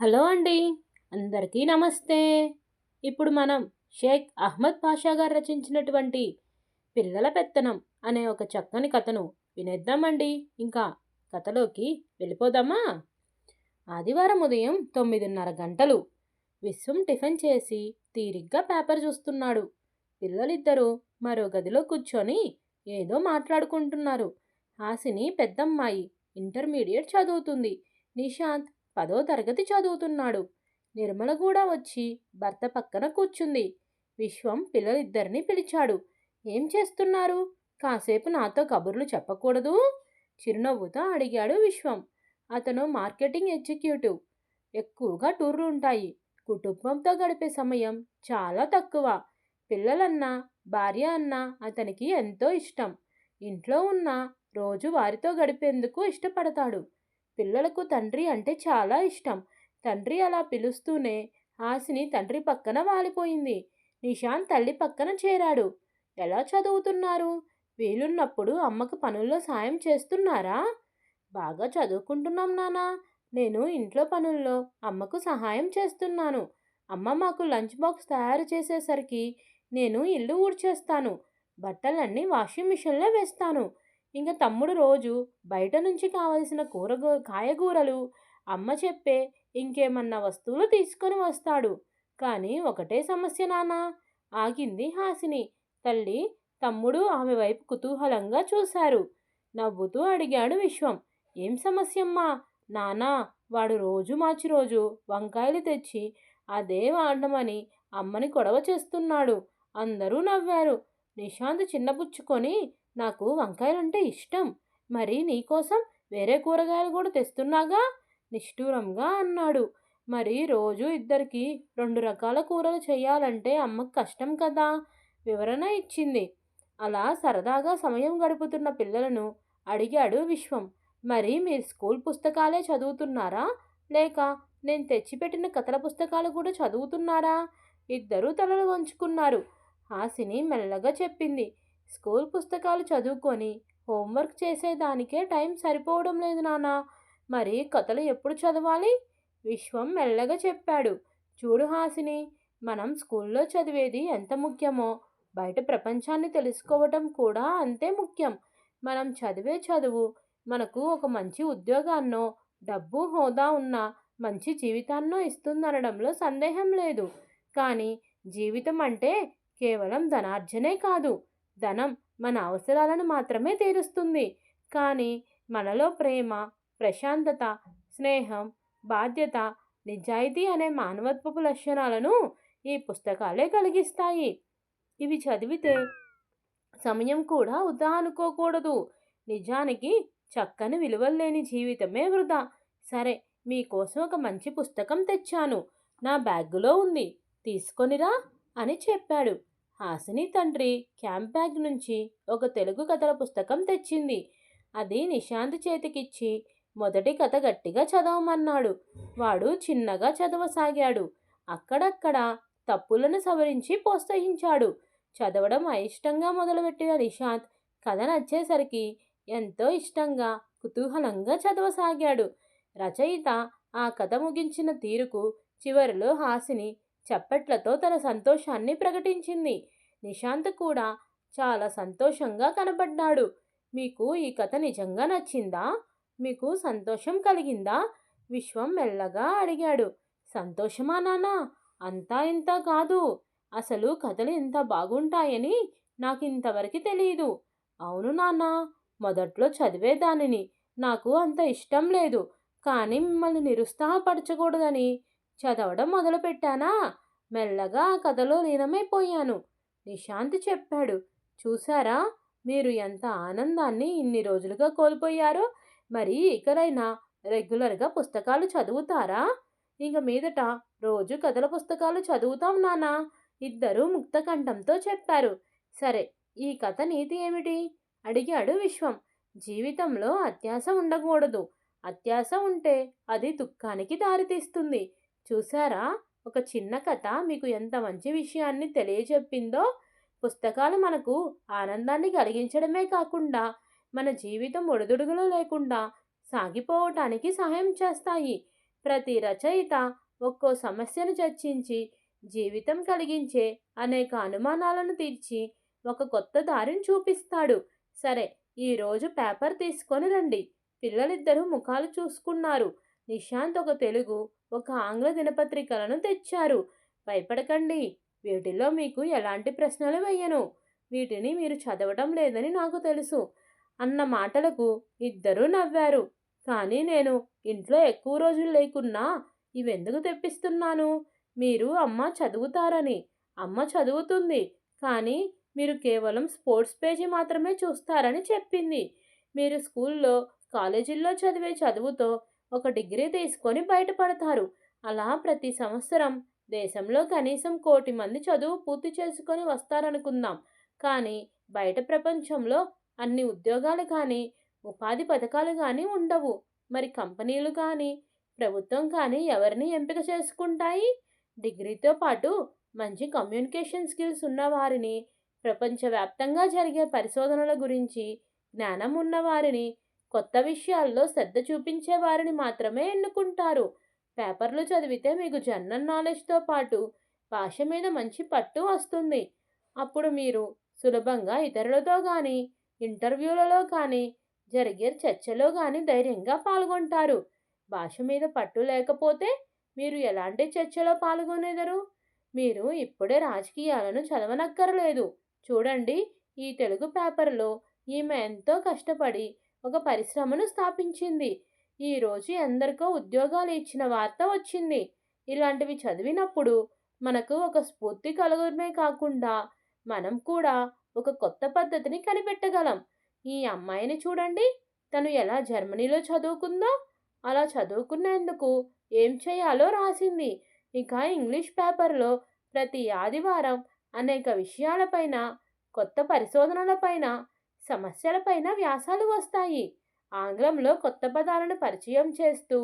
Hello అండి అందరికీ నమస్తే. ఇప్పుడు మనం షేక్ అహ్మద్ పాషా గారు రచించినటువంటి పిల్లల పెత్తనం అనే ఒక చక్కని కథను వినేద్దామండి. ఇంకా కథలోకి వెళ్ళిపోదామా? ఆదివారం ఉదయం తొమ్మిదిన్నర గంటలు విశ్వం టిఫిన్ చేసి తీరిగ్గా పేపర్ చూస్తున్నాడు. పిల్లలిద్దరూ మరో గదిలో కూర్చొని ఏదో మాట్లాడుకుంటున్నారు. హాసిని పెద్దమ్మాయి ఇంటర్మీడియట్ చదువుతుంది. నిశాంత్ పదో తరగతి చదువుతున్నాడు. నిర్మల కూడా వచ్చి భర్త పక్కన కూర్చుంది. విశ్వం పిల్లలిద్దరిని పిలిచాడు. ఏం చేస్తున్నారు? కాసేపు నాతో కబుర్లు చెప్పకూడదు చిరునవ్వుతో అడిగాడు విశ్వం. అతను మార్కెటింగ్ ఎగ్జిక్యూటివ్. ఎక్కువగా టూర్లు ఉంటాయి. కుటుంబంతో గడిపే సమయం చాలా తక్కువ. పిల్లలన్నా భార్య అన్నా అతనికి ఎంతో ఇష్టం. ఇంట్లో ఉన్న రోజు వారితో గడిపేందుకు ఇష్టపడతాడు. పిల్లలకు తండ్రి అంటే చాలా ఇష్టం. తండ్రి అలా పిలుస్తూనే హాసిని తండ్రి పక్కన వాలిపోయింది. నిషాంత్ తల్లి పక్కన చేరాడు. ఎలా చదువుతున్నారు? వీలున్నప్పుడు అమ్మకు పనుల్లో సాయం చేస్తున్నారా? బాగా చదువుకుంటున్నాం నానా నేను ఇంట్లో పనుల్లో అమ్మకు సహాయం చేస్తున్నాను. అమ్మ మాకు లంచ్ బాక్స్ తయారు చేసేసరికి నేను ఇల్లు ఊడ్చేస్తాను. బట్టలన్నీ వాషింగ్ మిషన్లో వేస్తాను. ఇంకా తమ్ముడు రోజు బయట నుంచి కావలసిన కూరగూ కాయగూరలు అమ్మ చెప్పే ఇంకేమన్నా వస్తువులు తీసుకొని వస్తాడు. కానీ ఒకటే సమస్య నాన్న ఆగింది హాసిని. తల్లి తమ్ముడు ఆమె వైపు కుతూహలంగా చూశారు. నవ్వుతూ అడిగాడు విశ్వం. ఏం సమస్యమ్మా? నానా వాడు రోజు మార్చి రోజు వంకాయలు తెచ్చి అదే వాడమని అమ్మని గొడవ చేస్తున్నాడు. అందరూ నవ్వారు. నిశాంత్ చిన్నపుచ్చుకొని నాకు వంకాయలంటే ఇష్టం. మరి నీకోసం వేరే కూరగాయలు కూడా తెస్తున్నాగా? నిష్ఠూరంగా అన్నాడు. మరి రోజు ఇద్దరికి రెండు రకాల కూరలు చేయాలంటే అమ్మకు కష్టం కదా? వివరణ ఇచ్చింది. అలా సరదాగా సమయం గడుపుతున్న పిల్లలను అడిగాడు విశ్వం. మరి మీరు స్కూల్ పుస్తకాలే చదువుతున్నారా? లేక నేను తెచ్చిపెట్టిన కథల పుస్తకాలు కూడా చదువుతున్నారా? ఇద్దరూ తలలు వంచుకున్నారు. హాసిని మెల్లగా చెప్పింది. స్కూల్ పుస్తకాలు చదువుకొని హోంవర్క్ చేసేదానికే టైం సరిపోవడం లేదు నాన్న. మరి కథలు ఎప్పుడు చదవాలి? విశ్వం మెల్లగా చెప్పాడు. చూడు హాసిని మనం స్కూల్లో చదివేది ఎంత ముఖ్యమో బయట ప్రపంచాన్ని తెలుసుకోవటం కూడా అంతే ముఖ్యం. మనం చదివే చదువు మనకు ఒక మంచి ఉద్యోగాన్నో డబ్బు హోదా ఉన్న మంచి జీవితాన్నో ఇస్తుందనడంలో సందేహం లేదు. కానీ జీవితం అంటే కేవలం ధనార్జనే కాదు. ధనం మన అవసరాలను మాత్రమే తీరుస్తుంది. కానీ మనలో ప్రేమ ప్రశాంతత స్నేహం బాధ్యత నిజాయితీ అనే మానవత్వపు లక్షణాలను ఈ పుస్తకాలే కలిగిస్తాయి. ఇవి చదివితే సమయం కూడా వృధా అనుకోకూడదు. నిజానికి చక్కని విలువలు లేని జీవితమే వృధా. సరే మీకోసం ఒక మంచి పుస్తకం తెచ్చాను. నా బ్యాగులో ఉంది. తీసుకొనిరా అని చెప్పాడు. హాసిని తండ్రి క్యాంప్ బ్యాగ్ నుంచి ఒక తెలుగు కథల పుస్తకం తెచ్చింది. అది నిశాంత్ చేతికిచ్చి మొదటి కథ గట్టిగా చదవమన్నాడు. వాడు చిన్నగా చదవసాగాడు. అక్కడక్కడ తప్పులను సవరించి ప్రోత్సహించాడు. చదవడం అయిష్టంగా మొదలుపెట్టిన నిశాంత్ కథ నచ్చేసరికి ఎంతో ఇష్టంగా కుతూహలంగా చదవసాగాడు. రచయిత ఆ కథ ముగించిన తీరుకు చివరిలో హాసిని చప్పట్లతో తన సంతోషాన్ని ప్రకటించింది. నిశాంత్ కూడా చాలా సంతోషంగా కనబడ్డాడు మీకు ఈ కథ నిజంగా నచ్చిందా? మీకు సంతోషం కలిగిందా? విశ్వం మెల్లగా అడిగాడు. సంతోషమా నానా అంతా ఇంత కాదు. అసలు కథలు ఎంత బాగుంటాయని నాకు ఇంతవరకు తెలియదు అవును నాన్న మొదట్లో చదివేదానిని నాకు అంత ఇష్టం లేదు. కానీ మిమ్మల్ని నిరుత్సాహపరచకూడదని చదవడం మొదలుపెట్టానా? మెల్లగా ఆ కథలో లీనమైపోయాను. నిశాంత్ చెప్పాడు. చూసారా మీరు ఎంత ఆనందాన్ని ఇన్ని రోజులుగా కోల్పోయారో? మరి ఇకనైనా రెగ్యులర్గా పుస్తకాలు చదువుతారా? ఇంక మీదట రోజు కథల పుస్తకాలు చదువుతాం నానా ఇద్దరూ ముక్తకంఠంతో చెప్పారు. సరే ఈ కథ నీతి ఏమిటి? అడిగాడు విశ్వం. జీవితంలో అత్యాశ ఉండకూడదు. అత్యాశ ఉంటే అది దుఃఖానికి దారితీస్తుంది. చూసారా ఒక చిన్న కథ మీకు ఎంత మంచి విషయాన్ని తెలియజెప్పిందో పుస్తకాలు మనకు ఆనందాన్ని కలిగించడమే కాకుండా మన జీవితం ఒడిదుడుగులు లేకుండా సాగిపోవటానికి సహాయం చేస్తాయి. ప్రతి రచయిత ఒక్కో సమస్యను చర్చించి జీవితం కలిగించే అనేక అనుమానాలను తీర్చి ఒక కొత్త దారిని చూపిస్తాడు. సరే ఈరోజు పేపర్ తీసుకొని రండి. పిల్లలిద్దరూ ముఖాలు చూసుకున్నారు. నిశాంత్ ఒక తెలుగు ఒక ఆంగ్ల దినపత్రికలను తెచ్చారు. భయపడకండి వీటిల్లో మీకు ఎలాంటి ప్రశ్నలు వేయను. వీటిని మీరు చదవటం లేదని నాకు తెలుసు. అన్న మాటలకు ఇద్దరూ నవ్వారు. కానీ నేను ఇంట్లో ఎక్కువ రోజులు లేకున్నా ఇవెందుకు తెప్పిస్తున్నాను? మీరు అమ్మ చదువుతారని. అమ్మ చదువుతుంది కానీ మీరు కేవలం స్పోర్ట్స్ పేజీ మాత్రమే చూస్తారని చెప్పింది. మీరు స్కూల్లో కాలేజీల్లో చదివే చదువుతో ఒక డిగ్రీ తీసుకొని బయటపడతారు. అలా ప్రతి సంవత్సరం దేశంలో కనీసం కోటి మంది చదువు పూర్తి చేసుకొని వస్తారనుకుందాం. కానీ బయట ప్రపంచంలో అన్ని ఉద్యోగాలు కానీ ఉపాధి పథకాలు కానీ ఉండవు. మరి కంపెనీలు కానీ ప్రభుత్వం కానీ ఎవరిని ఎంపిక చేసుకుంటాయి? డిగ్రీతో పాటు మంచి కమ్యూనికేషన్ స్కిల్స్ ఉన్నవారిని ప్రపంచవ్యాప్తంగా జరిగే పరిశోధనల గురించి జ్ఞానం ఉన్నవారిని కొత్త విషయాల్లో శ్రద్ధ చూపించే వారిని మాత్రమే ఎన్నుకుంటారు. పేపర్లు చదివితే మీకు జనరల్ నాలెడ్జ్తో పాటు భాష మీద మంచి పట్టు వస్తుంది. అప్పుడు మీరు సులభంగా ఇతరులతో కానీ ఇంటర్వ్యూలలో కానీ జరిగే చర్చలో కానీ ధైర్యంగా పాల్గొంటారు. భాష మీద పట్టు లేకపోతే మీరు ఎలాంటి చర్చలో పాల్గొనేదరు? మీరు ఇప్పుడే రాజకీయాలను చదవనక్కర్లేదు. చూడండి ఈ తెలుగు పేపర్లో ఈమె ఎంతో కష్టపడి ఒక పరిశ్రమను స్థాపించింది. ఈరోజు ఎందరికో ఉద్యోగాలు ఇచ్చిన వార్త వచ్చింది. ఇలాంటివి చదివినప్పుడు మనకు ఒక స్ఫూర్తి కలగడమే కాకుండా మనం కూడా ఒక కొత్త పద్ధతిని కనిపెట్టగలం. ఈ అమ్మాయిని చూడండి. తను ఎలా జర్మనీలో చదువుకుందో అలా చదువుకునేందుకు ఏం చేయాలో రాసింది. ఇక ఇంగ్లీష్ పేపర్లో ప్రతి ఆదివారం అనేక విషయాలపైన కొత్త పరిశోధనలపైన సమస్యలపైన వ్యాసాలు వస్తాయి. ఆంగ్లంలో కొత్త పదాలను పరిచయం చేస్తూ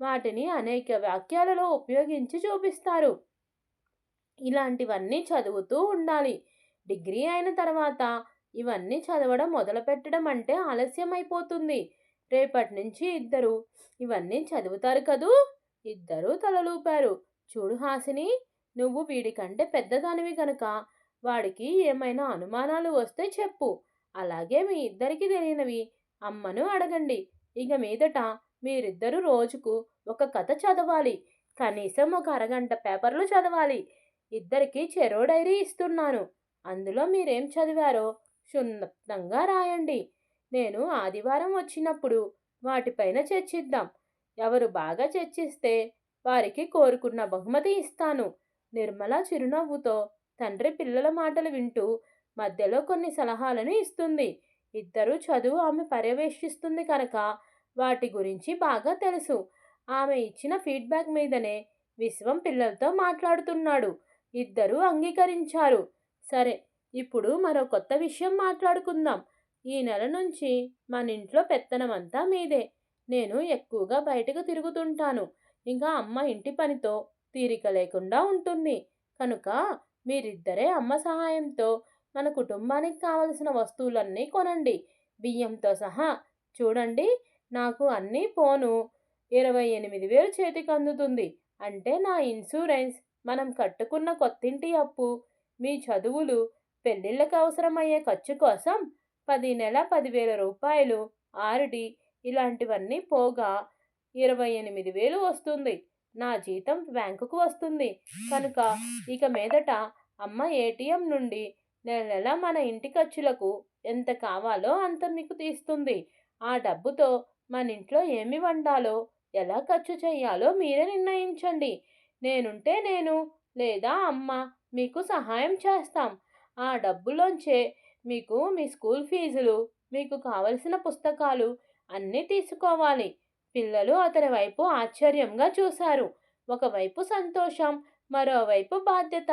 వాటిని అనేక వాక్యాలలో ఉపయోగించి చూపిస్తారు. ఇలాంటివన్నీ చదువుతూ ఉండాలి. డిగ్రీ అయిన తర్వాత ఇవన్నీ చదవడం మొదలుపెట్టడం అంటే ఆలస్యం అయిపోతుంది రేపటి నుంచి ఇద్దరు ఇవన్నీ చదువుతారు కదూ? ఇద్దరూ తలలూపారు. చూడు హాసిని నువ్వు వీడికంటే పెద్దదానివి కనుక వాడికి ఏమైనా అనుమానాలు వస్తే చెప్పు. అలాగే మీ ఇద్దరికి తెలియనివి. అమ్మను అడగండి. ఇక మీదట మీరిద్దరూ రోజుకు ఒక కథ చదవాలి. కనీసం ఒక అరగంట పేపర్లు చదవాలి. ఇద్దరికి చెరో డైరీ ఇస్తున్నాను. అందులో మీరేం చదివారో క్షుణ్ణంగా రాయండి. నేను ఆదివారం వచ్చినప్పుడు వాటిపైన చర్చిద్దాం. ఎవరు బాగా చర్చిస్తే వారికి కోరుకున్న బహుమతి ఇస్తాను. నిర్మల చిరునవ్వుతో తండ్రి పిల్లల మాటలు వింటూ మధ్యలో కొన్ని సలహాలను ఇస్తుంది. ఇద్దరు చదువు ఆమె పర్యవేక్షిస్తుంది కనుక వాటి గురించి బాగా తెలుసు. ఆమె ఇచ్చిన ఫీడ్బ్యాక్ మీదనే విశ్వం పిల్లలతో మాట్లాడుతున్నాడు. ఇద్దరూ అంగీకరించారు. సరే ఇప్పుడు మరో కొత్త విషయం మాట్లాడుకుందాం. ఈ నెల నుంచి మన ఇంట్లో పెత్తనమంతా మీదే. నేను ఎక్కువగా బయటకు తిరుగుతుంటాను. ఇంకా అమ్మ ఇంటి పనితో తీరిక లేకుండా ఉంటుంది. కనుక మీరిద్దరే అమ్మ సహాయంతో మన కుటుంబానికి కావలసిన వస్తువులన్నీ కొనండి. బియ్యంతో సహా. చూడండి నాకు అన్నీ పోను. ఇరవై ఎనిమిది వేలు చేతికి అందుతుంది. అంటే నా ఇన్సూరెన్స్. మనం కట్టుకున్న కొత్తింటి అప్పు. మీ చదువులు పెళ్ళిళ్ళకి అవసరమయ్యే ఖర్చు కోసం పది నెల పదివేల రూపాయలు. ఆర్డి ఇలాంటివన్నీ పోగా. ఇరవై ఎనిమిది వేలు వస్తుంది. నా జీతం బ్యాంకుకు వస్తుంది. కనుక ఇక మీదట అమ్మ ఏటీఎం నుండి నెల నెల మన ఇంటి ఖర్చులకు ఎంత కావాలో అంత మీకు తీస్తుంది. ఆ డబ్బుతో మన ఇంట్లో ఏమి వండాలో ఎలా ఖర్చు చేయాలో మీరే నిర్ణయించండి. నేనుంటే నేను లేదా అమ్మ మీకు సహాయం చేస్తాం. ఆ డబ్బులోంచే మీకు మీ స్కూల్ ఫీజులు మీకు కావలసిన పుస్తకాలు అన్నీ తీసుకోవాలి. పిల్లలు అతని వైపు ఆశ్చర్యంగా చూశారు. ఒకవైపు సంతోషం మరోవైపు బాధ్యత.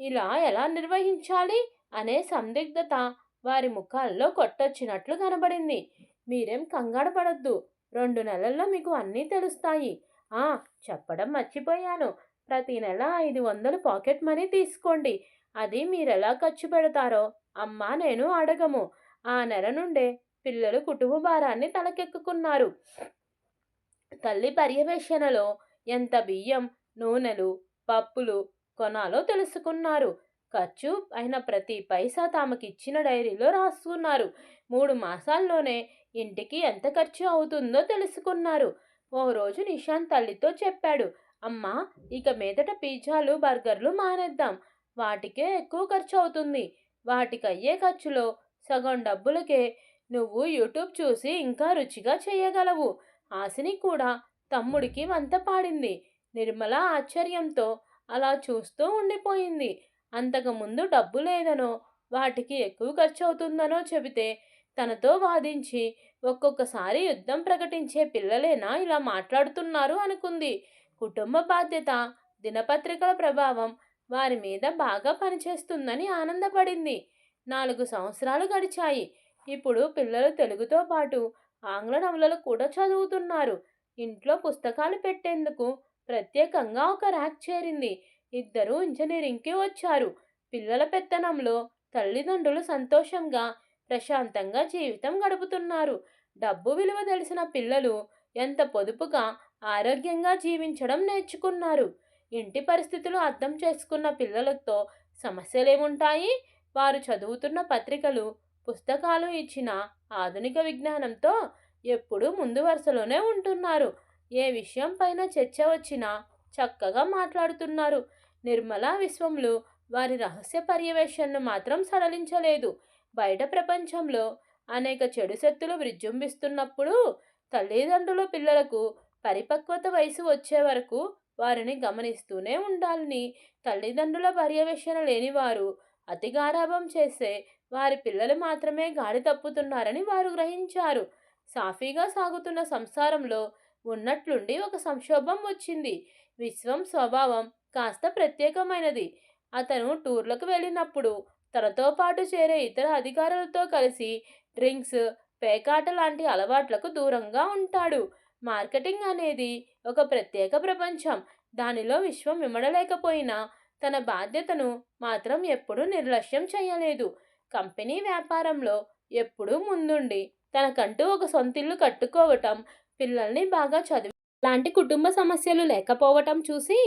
ఇలా ఎలా నిర్వహించాలి అనే సందిగ్ధత వారి ముఖాల్లో కొట్టొచ్చినట్లు కనబడింది. మీరేం కంగారు పడద్దు. రెండు నెలల్లో మీకు అన్నీ తెలుస్తాయి. ఆ చెప్పడం మర్చిపోయాను. ప్రతి నెల ఐదు వందలు పాకెట్ మనీ తీసుకోండి. అది మీరెలా ఖర్చు పెడతారో అమ్మ నేను అడగము. ఆ నెల నుండే పిల్లలు కుటుంబ భారాన్ని తలకెక్కుకున్నారు. తల్లి పర్యవేక్షణలో ఎంత బియ్యం నూనెలు పప్పులు కొనాలో తెలుసుకున్నారు. ఖర్చు అయిన ప్రతి పైసా తామకిచ్చిన డైరీలో రాసుకున్నారు. మూడు మాసాల్లోనే ఇంటికి ఎంత ఖర్చు అవుతుందో తెలుసుకున్నారు. ఓ రోజు నిషాంత్ తల్లితో చెప్పాడు అమ్మా ఇక మీదట పిజ్జాలు బర్గర్లు మానేద్దాం. వాటికే ఎక్కువ ఖర్చు అవుతుంది. వాటికి అయ్యే ఖర్చులో సగం డబ్బులకే నువ్వు యూట్యూబ్ చూసి ఇంకా రుచిగా చేయగలవు. ఆశని కూడా తమ్ముడికి వంత పాడింది. నిర్మల ఆశ్చర్యంతో అలా చూస్తూ ఉండిపోయింది. అంతకుముందు డబ్బు లేదనో వాటికి ఎక్కువ ఖర్చు అవుతుందనో చెబితే తనతో వాదించి ఒక్కొక్కసారి యుద్ధం ప్రకటించే పిల్లలేనా ఇలా మాట్లాడుతున్నారు అనుకుంది. కుటుంబ బాధ్యత దినపత్రికల ప్రభావం వారి మీద బాగా పనిచేస్తుందని ఆనందపడింది. నాలుగు సంవత్సరాలు గడిచాయి. ఇప్పుడు పిల్లలు తెలుగుతో పాటు ఆంగ్ల నవలలు కూడా చదువుతున్నారు. ఇంట్లో పుస్తకాలు పెట్టేందుకు ప్రత్యేకంగా ఒక ర్యాక్ చేరింది. ఇద్దరు ఇంజనీరింగ్కి వచ్చారు. పిల్లల పెత్తనంలో తల్లిదండ్రులు సంతోషంగా ప్రశాంతంగా జీవితం గడుపుతున్నారు. డబ్బు విలువ తెలిసిన పిల్లలు ఎంత పొదుపుగా ఆరోగ్యంగా జీవించడం నేర్చుకున్నారు. ఇంటి పరిస్థితులు అర్థం చేసుకున్న పిల్లలతో సమస్యలేముంటాయి? వారు చదువుతున్న పత్రికలు పుస్తకాలు ఇచ్చిన ఆధునిక విజ్ఞానంతో ఎప్పుడూ ముందు వరుసలోనే ఉంటున్నారు. ఏ విషయం పైన చర్చ వచ్చినా చక్కగా మాట్లాడుతున్నారు. నిర్మలా విశ్వంలో వారి రహస్య పర్యవేక్షణను మాత్రం సడలించలేదు. బయట ప్రపంచంలో అనేక చెడు శక్తులు విజృంభిస్తున్నప్పుడు తల్లిదండ్రులు పిల్లలకు పరిపక్వత వయసు వచ్చే వరకు వారిని గమనిస్తూనే ఉండాలని తల్లిదండ్రుల పర్యవేక్షణ లేనివారు అతి గారాభం చేసే వారి పిల్లలు మాత్రమే గాడి తప్పుతున్నారని వారు గ్రహించారు. సాఫీగా సాగుతున్న సంసారంలో ఉన్నట్లుండి ఒక సంక్షోభం వచ్చింది. విశ్వం స్వభావం కాస్త ప్రత్యేకమైనది. అతను టూర్లకు వెళ్ళినప్పుడు తనతో పాటు చేరే ఇతర అధికారులతో కలిసి డ్రింక్స్ పేకాట లాంటి అలవాట్లకు దూరంగా ఉంటాడు. మార్కెటింగ్ అనేది ఒక ప్రత్యేక ప్రపంచం. దానిలో విశ్వం విమడలేకపోయినా తన బాధ్యతను మాత్రం ఎప్పుడూ నిర్లక్ష్యం చేయలేదు. కంపెనీ వ్యాపారంలో ఎప్పుడూ ముందుండి తనకంటూ ఒక సొంతిల్లు కట్టుకోవటం పిల్లల్ని బాగా చదివి లాంటి కుటుంబ సమస్యలు లేకపోవటం చూసి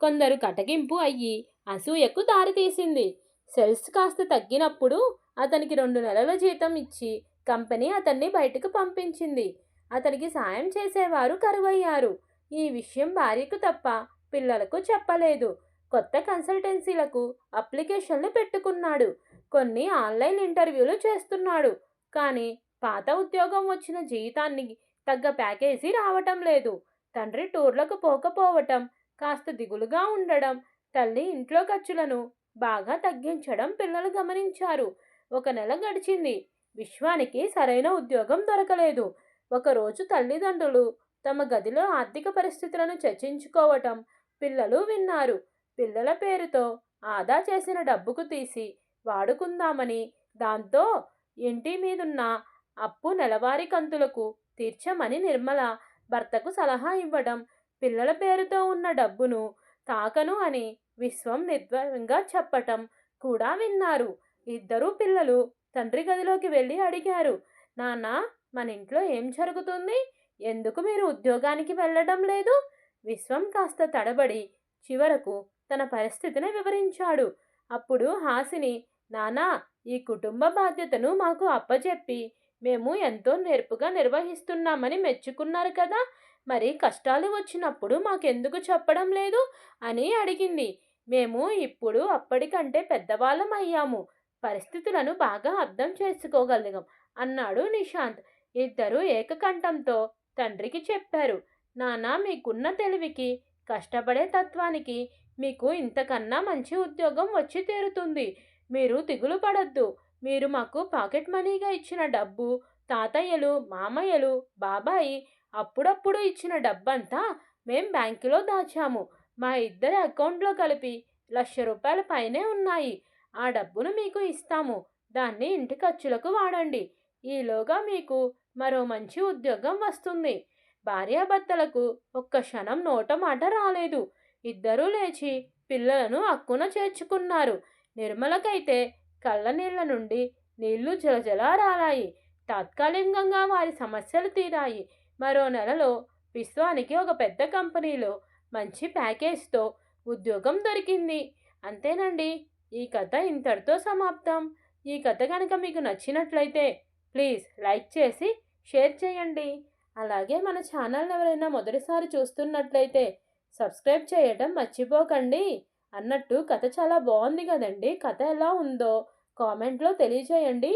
కొందరు కటగింపు అయ్యి అసూయకు దారితీసింది సెల్స్ కాస్త తగ్గినప్పుడు అతనికి రెండు నెలల జీతం ఇచ్చి కంపెనీ అతన్ని బయటకు పంపించింది. అతనికి సాయం చేసేవారు కరువయ్యారు. ఈ విషయం భార్యకు తప్ప పిల్లలకు చెప్పలేదు. కొత్త కన్సల్టెన్సీలకు అప్లికేషన్లు పెట్టుకున్నాడు. కొన్ని ఆన్లైన్ ఇంటర్వ్యూలు చేస్తున్నాడు. కానీ పాత ఉద్యోగం వచ్చిన జీతాన్ని తగ్గ ప్యాకేజీ రావటం లేదు. తండ్రి టూర్లకు పోకపోవటం కాస్త దిగులుగా ఉండడం తల్లి ఇంట్లో ఖర్చులను బాగా తగ్గించడం పిల్లలు గమనించారు. ఒక నెల గడిచింది. విశ్వానికి సరైన ఉద్యోగం దొరకలేదు. ఒకరోజు తల్లిదండ్రులు తమ గదిలో ఆర్థిక పరిస్థితులను చర్చించుకోవటం పిల్లలు విన్నారు. పిల్లల పేరుతో ఆదా చేసిన డబ్బుకు తీసి వాడుకుందామని దాంతో ఇంటి మీదున్న అప్పు నెలవారీ కంతులకు తీర్చమని నిర్మల భర్తకు సలహా ఇవ్వడం పిల్లల పేరుతో ఉన్న డబ్బును తాకను అని విశ్వం నిర్ద్వంగా చెప్పటం కూడా విన్నారు. ఇద్దరు పిల్లలు తండ్రి గదిలోకి వెళ్ళి అడిగారు నాన్న మన ఇంట్లో ఏం జరుగుతుంది? ఎందుకు మీరు ఉద్యోగానికి వెళ్ళడం లేదు? విశ్వం కాస్త తడబడి చివరకు తన పరిస్థితిని వివరించాడు. అప్పుడు హాసిని నానా ఈ కుటుంబ బాధ్యతను మాకు అప్పచెప్పి మేము ఎంతో నేర్పుగా నిర్వహిస్తున్నామని మెచ్చుకున్నారు కదా. మరి కష్టాలు వచ్చినప్పుడు మాకెందుకు చెప్పడం లేదు? అని అడిగింది. మేము ఇప్పుడు అప్పటికంటే పెద్దవాళ్ళం అయ్యాము. పరిస్థితులను బాగా అర్థం చేసుకోగలిగాం అన్నాడు నిశాంత్. ఇద్దరు ఏకకంఠంతో తండ్రికి చెప్పారు. నానా మీకున్న తెలివికి కష్టపడే తత్వానికి మీకు ఇంతకన్నా మంచి ఉద్యోగం వచ్చి తీరుతుంది. మీరు దిగులు పడద్దు మీరు మాకు పాకెట్ మనీగా ఇచ్చిన డబ్బు తాతయ్యలు మామయ్యలు బాబాయి అప్పుడప్పుడు ఇచ్చిన డబ్బంతా మేం బ్యాంకులో దాచాము. మా ఇద్దరి అకౌంట్లో కలిపి లక్ష రూపాయల పైనే ఉన్నాయి. ఆ డబ్బును మీకు ఇస్తాము. దాన్ని ఇంటి ఖర్చులకు వాడండి. ఈలోగా మీకు మరో మంచి ఉద్యోగం వస్తుంది. భార్యాభర్తలకు ఒక్క క్షణం నోట మాట రాలేదు. ఇద్దరూ లేచి పిల్లలను అక్కున చేర్చుకున్నారు. నిర్మలకైతే కళ్ళ నీళ్ళ నుండి నీళ్ళు జలజలా రాలాయి తాత్కాలికంగా వారి సమస్యలు తీరాయి. మరో నెలలో విశ్వానికి ఒక పెద్ద కంపెనీలో మంచి ప్యాకేజ్తో ఉద్యోగం దొరికింది. అంతేనండి ఈ కథ ఇంతటితో సమాప్తం. ఈ కథ కనుక మీకు నచ్చినట్లయితే ప్లీజ్ లైక్ చేసి షేర్ చేయండి. అలాగే మన ఛానల్ ఎవరైనా మొదటిసారి చూస్తున్నట్లయితే సబ్స్క్రైబ్ చేయటం మర్చిపోకండి. అన్నట్టు కథ చాలా బాగుంది కదండి. కథ ఎలా ఉందో కామెంట్లో తెలియచేయండి.